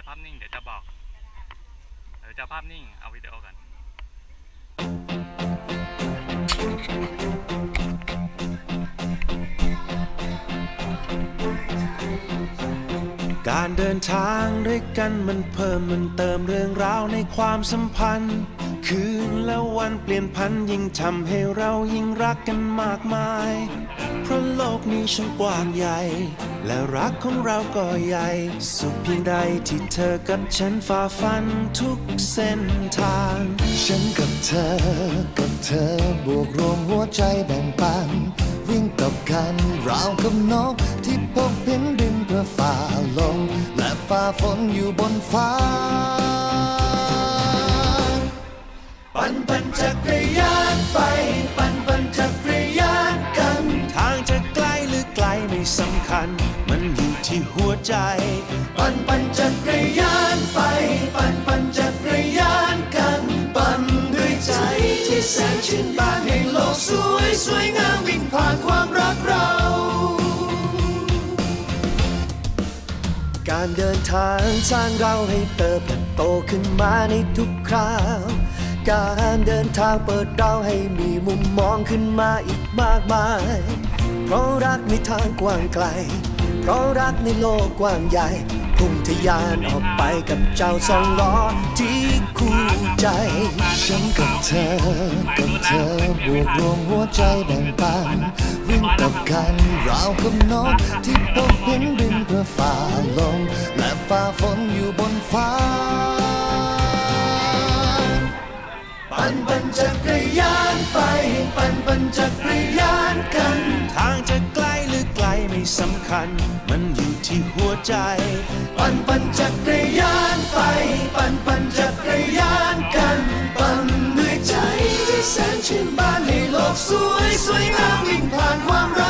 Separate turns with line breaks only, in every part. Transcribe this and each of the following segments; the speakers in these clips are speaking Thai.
ายภาพนิ่งเดี๋ยวจะบอก เดี๋ยวจะภาพนิ่งเอาวิดีโอกัน
การเดินทางด้วยกันมันเพิ่มมันเติมเรื่องราวในความสัมพันธ์ คืนและวันเปลี่ยนพันยิ่งทำให้เรายิ่งรักกันมากมาย เพราะโลกนี้ช่างกว้างใหญ่ และรักของเราก็ใหญ่ สุขเพียงใดที่เธอกับฉันฝ่าฟันทุกเส้นทาง
ฉันกับเธอ กับเธอบวกรวมหัวใจแบ่งปัน วิ่งกับกันราวกับนกที่พบเห็นดินเพื่อฝ่าลมและฝ่าฝนอยู่บนฟ้า
ปั่นปั่นจักรยานไป ปั่นปั่นจักรยานกัน ทางจะใกล้หรือไกลไม่สำคัญ มันอยู่ที่หัวใจ ปั่นปั่นจักรยานไป ปั่นปั่นจักรยานกัน ปั่นด้วยใจที่แสนชื่นบานให้โลกสวยสวยงามวิ่งผ่านความรักเราการเดินทางสร้างเราให้เติบโตขึ้นมาในทุกคราว การเดินทางเปิดเราให้มีมุมมองขึ้นมาอีกมากมาย เพราะรักในทางกว้างไกล เพราะรักในโลกกว้างใหญ่พุ่งทะยานออกไปกับเจ้าสองล้อที่คู่ใจ
ฉันกับเธอ กับเธอบวกรวมหัวใจแบ่งปันวิ่งกับกันราวกับนกที่พบเห็นดินเพื่อฝ่าลมและฝ่าฝนอยู่
ยานไป ปั่นปั่นจักรยานกัน ทางจะใกล้หรือไกลไม่สำคัญ มันอยู่ที่หัวใจ ปั่นปั่นจักรยานไป ปั่นปั่นจักรยานกัน ปั่นด้วยใจที่แสนชื่นบานให้โลกสวยสวยงามวิ่งผ่านความรัก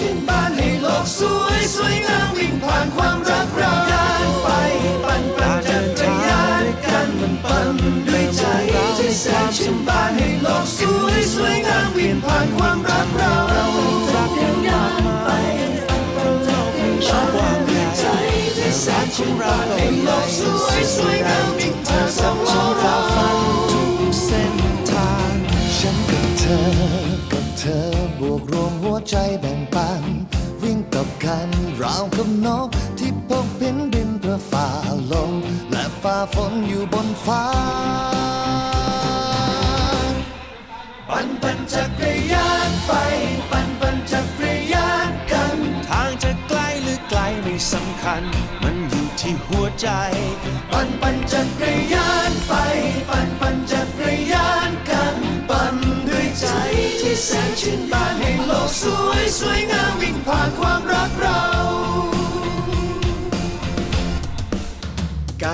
ชื่นบานให้โลกสวย สวยงามวิ่งผ่านความรักเรายานไปปั่นปั่นจักรยานกันมันปั่นด้วยใจที่แสนชื่นบานให้โลกสวย สวยงามวิ่งผ่านความรักเราจักรยานไปปั่นจักรยานปั่นด้วยใจที่แสนชื่นบานให้โลกสวย สวยงามวิ่งผ่านความรักเราทุกเส้นทาง
ฉันกับเธอกับเธอ กันราวกับนกที่พบเห็นดินเพื่อฝ่าลมและฝ่าฝนอยู่บนฟ้า
ปั่นปั่นจักรยานไป ปั่นปั่นจักรยานกัน ทางจะใกล้หรือไกลไม่สำคัญ มันอยู่ที่หัวใจ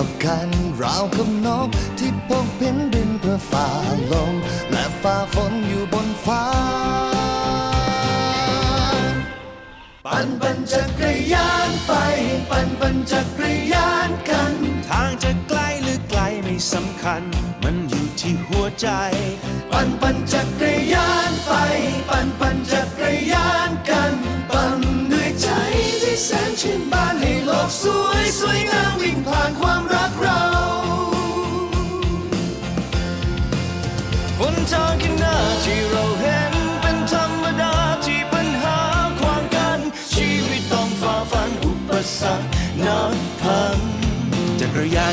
วิ่งต่อกันราวกับนกที่พกเพินบินเพื่อฝ่าลมและฝ่าฝนอยู่บนฟ้า ปั่นปั่นจักรยานไป ปั่นปั่นจักรยานกัน
ทางจะไกลหรือไกลไม่สำคัญ มันอยู่ที่หัวใจ
ปั่นปั่นจักร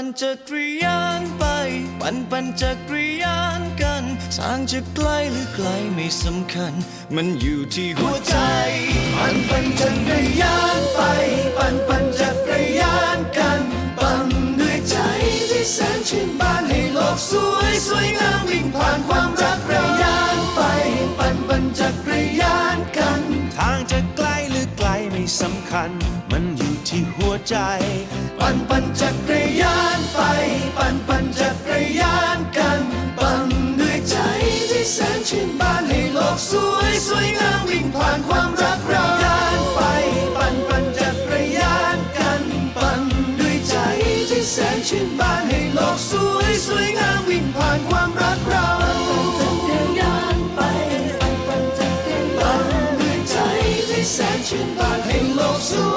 ปั่นปั่นจักรยานไป ปั่นปั่นจักรยานกัน ทางจะไกลหรือไกลไม่สำคัญ มันอยู่ที่หัวใจ
ปั่นปั่นจักรยานไป ปั่นปั่นจักรยานกัน ปั่นด้วยใจที่แสนชื่นบานให้โลกสวยสวยงามวิ่งผ่านความรักรยานไป ปั่นปั่นจักรยานกัน
ทางจะไกลหรือไกลไม่สำคัญ มันอยู่ ที่หัวใจ
ปั่นปั่นจักรยานไป ปั่นปั่นจักรยานกัน ปั่นด้วยใจที่แสนชื่นบานให้โลกสวยสวยงามวิ่งผ่านความรักเรายานไป ปั่นปั่นจักรยานกัน ปั่นด้วยใจที่แสนชื่นบานให้โลกสวยสวยงามวิ่งผ่านความรักเราแสนชื่นบานให้โลกสวย